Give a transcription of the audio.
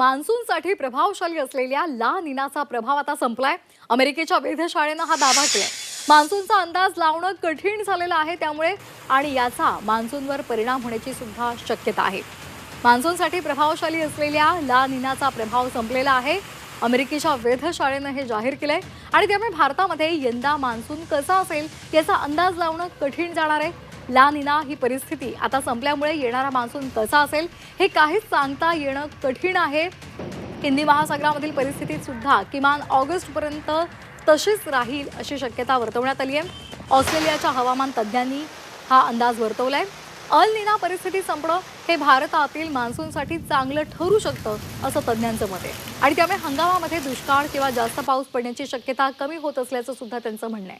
मान्सूनसाठी प्रभावशाली असलेल्या ला निनाचा प्रभाव आता संपलाय. अमेरिकेच्या वेधशाळेनं हा दावा केला मान्सूनचा अंदाज लावणं कठीण झालेलं आहे त्यामुळे आणि याचा मान्सूनवर परिणाम होण्याची सुद्धा शक्यता आहे. मान्सूनसाठी प्रभावशाली असलेल्या ला निनाचा प्रभाव संपलेला आहे. अमेरिकेच्या वेधशाळेनं हे जाहीर केलंय. आणि त्यामुळे भारतामध्ये यंदा मान्सून कसा असेल याचा अंदाज लावणं कठीण जाणार आहे. ला निना ही परिस्थिती. आता संपल्यामुळे येणारा मान्सून कसा असेल हे काहीच सांगता येणं कठीण आहे. हिंदी महासागरामधील परिस्थितीत सुद्धा किमान ऑगस्टपर्यंत तशीच राहील अशी शक्यता वर्तवण्यात आली आहे ऑस्ट्रेलियाच्या हवामान तज्ज्ञांनी हा अंदाज वर्तवलाय. अल निना परिस्थिती संपणं हे भारतातील मान्सूनसाठी चांगलं ठरू शकतं असं तज्ज्ञांचं मत आहे. आणि त्यामुळे हंगामामध्ये दुष्काळ किंवा जास्त पाऊस पडण्याची शक्यता कमी होत असल्याचं सुद्धा त्यांचं म्हणणं आहे.